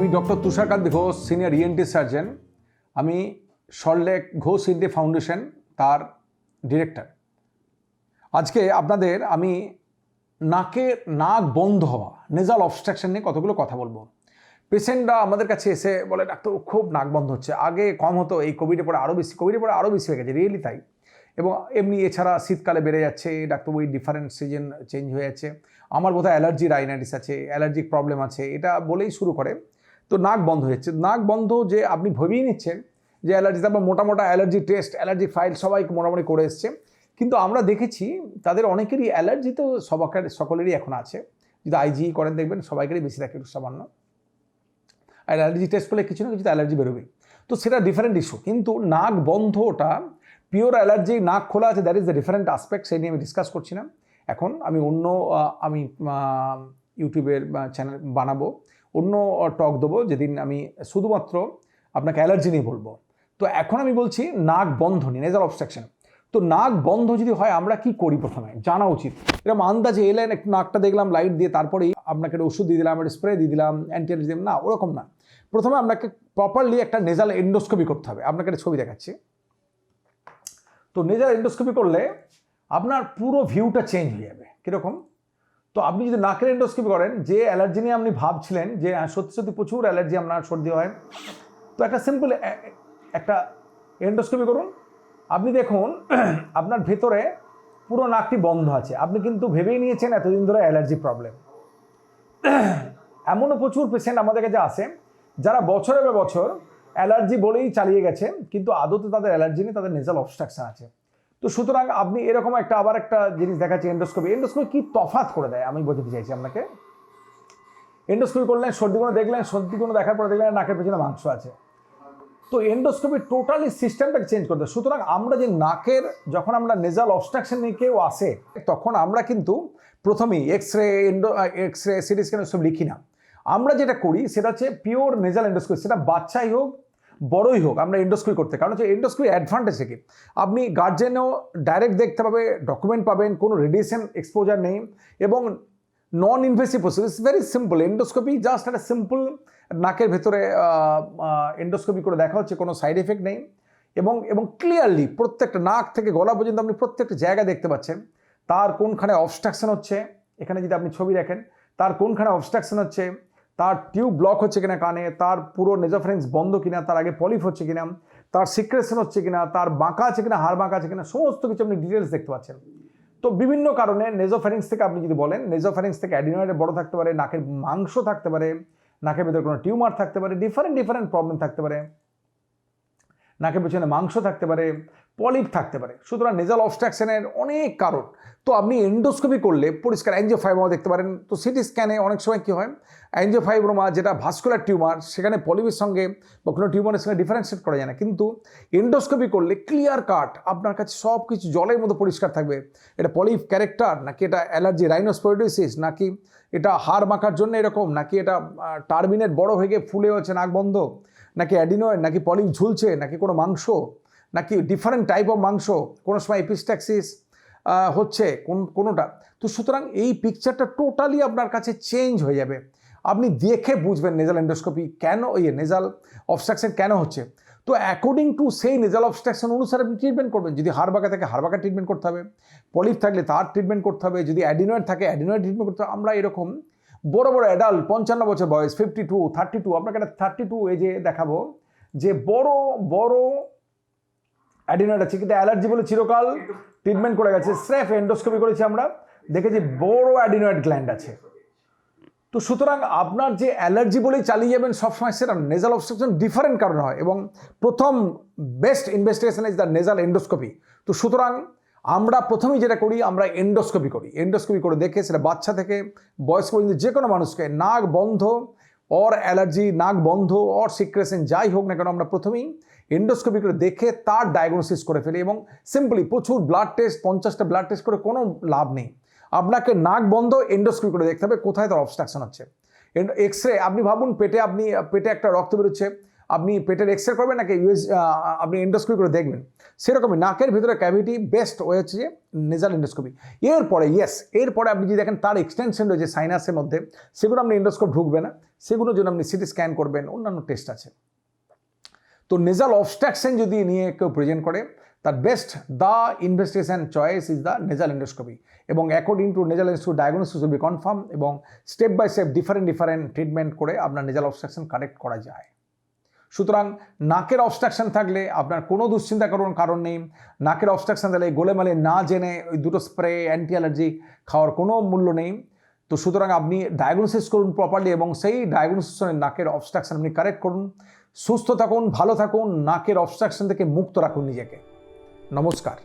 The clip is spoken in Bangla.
আমি doctor Tusharkanta Ghosh, senior ENT surgeon. আমি Salt Lake Ghosh Indi Foundation তার ডিরেক্টর। আজকে আপনাদের আমি নাকের নাক বন্ধ হওয়া নেজাল অবস্ট্রাকশন নিয়ে কতগুলো কথা বলব। পেশেন্টরা আমাদের কাছে এসে বলে, ডাক্তার, খুব নাক বন্ধ হচ্ছে। আগে কম হতো, এই কোভিডের পরে আরও বেশি কোভিডের পরে আরও বেশি হয়ে গেছে রিয়েলি তাই। এবং এমনি এছাড়া শীতকালে বেড়ে যাচ্ছে, ডাক্তার ওই ডিফারেন্ট সিজন চেঞ্জ হয়ে যাচ্ছে। আমার বোধহয় অ্যালার্জি রাইনাইটিস আছে অ্যালার্জিক প্রবলেম আছে, এটা বলেই শুরু করে। তো নাক বন্ধ যাচ্ছে। নাক বন্ধ যে আপনি ভেবেই নিচ্ছেন যে অ্যালার্জি তারপর মোটা মোটা অ্যালার্জি টেস্ট, অ্যালার্জি ফাইল সবাই মোটামুটি করে এসছে। কিন্তু আমরা দেখেছি তাদের অনেকেরই অ্যালার্জি তো সবাকার, সকলেরই এখন আছে। যদি আইজি করেন দেখবেন সবাইকারই বেশি থাকে একটু সামান্য। আর অ্যালার্জি টেস্ট করলে কিছু না কিছু অ্যালার্জি বেরোবেই। তো সেটা ডিফারেন্ট ইস্যু কিন্তু নাক বন্ধটা পিওর অ্যালার্জি, নাক খোলা আছে that is the different aspect সেই নিয়ে আমি ডিসকাস করছি না। এখন আমি অন্য আমি ইউটিউবের চ্যানেল বানাবো। অন্য টক দেবো যেদিন আমি শুধুমাত্র আপনাকে অ্যালার্জি নিয়ে বলব। তো এখন আমি বলছি নাক বন্ধ নিয়ে নেজাল অবস্ট্রাকশন তো নাক বন্ধ যদি হয়, আমরা কি করি প্রথমে? জানা উচিত। এরকম আন্দাজে এলেন, একটু নাকটা দেখলাম লাইট দিয়ে তারপরেই আপনাকে একটা ওষুধ দিয়ে দিলাম, একটা স্প্রে দিয়ে দিলাম অ্যান্টি দিলাম। না, ওরকম না। প্রথমে আপনাকে প্রপারলি একটা নেজাল এন্ডোস্কোপি করতে হবে। আপনাকে একটা ছবি দেখাচ্ছি। তো নেজাল এন্ডোস্কোপি করলে আপনার পুরো ভিউটা চেঞ্জ হয়ে যাবে। কীরকম? তো আপনি যদি নাকের এন্ডোস্কোপি করেন, যে অ্যালার্জি নিয়ে আপনি ভাবছিলেন, যে সত্যি সত্যি প্রচুর অ্যালার্জি আপনার সর্দি হয়, তো একটা সিম্পল একটা এন্ডোস্কোপি করুন। আপনি দেখুন, আপনার ভেতরে পুরো নাকটি বন্ধ আছে। আপনি কিন্তু ভেবেই নিয়েছেন এতদিন ধরে অ্যালার্জি প্রবলেম এমনও প্রচুর পেশেন্ট আমাদের কাছে আসে যারা বছরের বছর অ্যালার্জি বলেই চালিয়ে গেছে, কিন্তু আদতে তাদের অ্যালার্জি নেই তাদের নেজাল অবস্ট্রাকশন আছে। তো সুতরাং আপনি এরকম একটা আবার একটা জিনিস দেখাচ্ছি এন্ডোস্কোপি এন্ডোস্কোপি কি তফাৎ করে দেয়? আমি বোঝাতে চাইছি আপনাকে। এন্ডোস্কোপি করলেন সর্দিগুলো দেখলেন সর্দিগুলো দেখার পরে দেখলেন নাকের পেছনে মাংস আছে। তো এন্ডোস্কোপি টোটালি সিস্টেমটাকে চেঞ্জ করে দেয়। সুতরাং আমরা যে নাকের, যখন আমরা নেজাল অবস্ট্রাকশন নিয়ে কেউ আসে, তখন আমরা কিন্তু প্রথমেই X ray endo X ray CT scan সব লিখি না। আমরা যেটা করি, সেটা হচ্ছে পিওর নেজাল এন্ডোস্কোপি সেটা বাচ্চাই হোক বড়ই হোক, আমরা এন্ডোস্কোপি করতে। কারণ হচ্ছে এন্ডোস্কোপি অ্যাডভান্টেজ কি? আপনি গার্জেনও ডাইরেক্ট দেখতে পাবে ডকুমেন্ট পাবেন, কোনো রেডিয়েশন এক্সপোজার নেই এবং non invasive process it's very simple endoscopy just একটা সিম্পল নাকের ভেতরে এন্ডোস্কোপি করে দেখা হচ্ছে, কোনো সাইড এফেক্ট নেই এবং এবং ক্লিয়ারলি প্রত্যেকটা নাক থেকে গলা পর্যন্ত আপনি প্রত্যেকটা জায়গা দেখতে পাচ্ছেন। তার কোনখানে অবস্ট্রাকশন হচ্ছে, এখানে যদি আপনি ছবি দেখেন, তার কোনখানে অবস্ট্রাকশন হচ্ছে তার টিউব ব্লক হচ্ছে কিনা কানে, তার পুরো নেজোফ্রেন্স বন্ধ কিনা, তার আগে পলিফ হচ্ছে কিনা, তার সিক্রেশন হচ্ছে কিনা, তার বাঁকা আছে কিনা, হাড় বাঁকা আছে কিনা, সমস্ত কিছু আপনি ডিটেলস দেখতে পাচ্ছেন। তো বিভিন্ন কারণে নেজোফ্যারিংস থেকে আপনি যদি বলেন নেজোফ্যারিংস থেকে অ্যাডিনয়েডে বড় থাকতে পারে, নাকের মাংস থাকতে পারে, নাকের ভেতরে কোনো টিউমার থাকতে পারে ডিফারেন্ট ডিফারেন্ট প্রবলেম থাকতে পারে, নাকের পেছনে মাংস থাকতে পারে পলিপ থাকতে পারে। সুতরাং নেজাল অবস্ট্রাকশনের অনেক কারণ। তো আপনি এন্ডোস্কোপি করলে পরিষ্কার অ্যাঞ্জিওফাইব্রোমা দেখতে পারেন। তো সিটি স্ক্যানে অনেক সময় কী হয়? অ্যাঞ্জিওফাইব্রোমা যেটা ভাস্কুলার টিউমার সেখানে পলিপের সঙ্গে বা কোনো টিউমারের সঙ্গে ডিফারেন্সিয়েট করা যায় না। কিন্তু এন্ডোস্কোপি করলে ক্লিয়ার কাট আপনার কাছে সব কিছু জলের মতো পরিষ্কার থাকবে। এটা পলিপ ক্যারেক্টার নাকি এটা অ্যালার্জি রাইনোস্পোরিডোসিস নাকি এটা হাড় মাখার জন্য এরকম, নাকি এটা টার্মিনেট বড় হয়ে গিয়ে ফুলে হচ্ছে নাক বন্ধ, নাকি অ্যাডিনয়েড নাকি পলিপ ঝুলছে, নাকি কোনো মাংস নাকি ডিফারেন্ট টাইপ অফ মাংস? কোনো সময় এপিস্ট্যাক্সিস হচ্ছে কোন, কোনোটা? তো সুতরাং এই পিকচারটা টোটালি আপনার কাছে চেঞ্জ হয়ে যাবে। আপনি দেখে বুঝবেন নেজাল এন্ডোস্কোপি কেন ইয়ে নেজাল অবস্ট্রাকশন কেন হচ্ছে? তো অ্যাকর্ডিং টু সেই নেজাল অবস্ট্রাকশন অনুসারে আপনি ট্রিটমেন্ট করবেন। যদি হাড়বাঁকা থাকে হাড়বাঁকা ট্রিটমেন্ট করতে হবে। পলিপ থাকলে তার ট্রিটমেন্ট করতে হবে। যদি অ্যাডিনয়েড থাকে অ্যাডিনয়েড ট্রিটমেন্ট করতে হবে। আমরা এরকম বড় বড় অ্যাডাল্ট পঞ্চান্ন বছর বয়স ফিফটি টু থার্টি টু আপনাকে একটা থার্টি টু এজে দেখাবো। যে বড় বড় কিন্তু অ্যালার্জি বলে চিরকাল ট্রিটমেন্ট করে গেছে। স্রেফ এন্ডোস্কোপি করেছি আমরা। দেখেছি বড় অ্যাডিনয়েড গ্ল্যান্ড আছে। তো সুতরাং আপনার যে অ্যালার্জি বলেই চালিয়ে যাবেন সবসময় সেটা নেজাল অবস্ট্রাকশন ডিফারেন্ট কারণ হয় এবং প্রথম best investigation is the nasal endoscopy তো সুতরাং আমরা প্রথমেই যেটা করি, আমরা এন্ডোস্কোপি করি। এন্ডোস্কোপি করে দেখে সেটা বাচ্চা থেকে বয়স্ক পর্যন্ত যে কোনো মানুষকে, নাক বন্ধ অর অ্যালার্জি নাক বন্ধ অর সিক্রেশন যাই হোক না কেন আমরা প্রথমেই এন্ডোস্কোপি করে দেখে তার ডায়াগনোসিস করে ফেলি এবং সিম্পলি প্রচুর ব্লাড টেস্ট পঞ্চাশটা ব্লাড টেস্ট করে কোনো লাভ নেই। আপনাকে নাক বন্ধ এন্ডোস্কোপি করে দেখতে হবে কোথায় তার অবস্ট্রাকশন হচ্ছে। এক্স রে আপনি ভাবুন পেটে আপনি, পেটে একটা রক্ত বেরোচ্ছে, আপনি পেটের এক্স রে করবেন নাকি ইউএস আপনি এন্ডোস্কোপি করে দেখবেন। সেরকমই নাকের ভিতরে ক্যাভিটি বেস্ট হয়েছে যে নেজাল এন্ডোস্কোপি এরপরে ইয়েস এরপরে আপনি যদি দেখেন তার এক্সটেনশন রয়েছে সাইনাসের মধ্যে, সেগুলো আপনি এন্ডোস্কোপ ঢুকবে না, সেগুলোর জন্য আপনি সিটি স্ক্যান করবেন, অন্যান্য টেস্ট আছে। তো নেজাল অবস্ট্রাকশন যদি নিয়ে কেউ প্রেজেন্ট করে, তার best the investigation choice is the nasal endoscopy এবং according to nasal endoscopy diagnosis will be confirm এবং step by step different different treatment করে আপনার নেজাল অবস্ট্রাকশন কারেক্ট করা যায়। সুতরাং নাকের অবস্ট্রাকশন থাকলে আপনার কোনো দুশ্চিন্তা করার কারণ নেই। নাকের অবস্ট্রাকশন থাকলে গোলেমালে না জেনে ওই দুটো স্প্রে অ্যান্টি অ্যালার্জি খাওয়ার কোনো মূল্য নেই। তো সুতরাং আপনি ডায়াগনোসিস করুন প্রপারলি এবং সেই ডায়াগনোসিস নাকের অবস্ট্রাকশন আপনি কারেক্ট করুন। সুস্থ থাকুন ভালো থাকুন নাকের অবস্ট্রাকশন থেকে মুক্ত রাখুন নিজেকে। নমস্কার।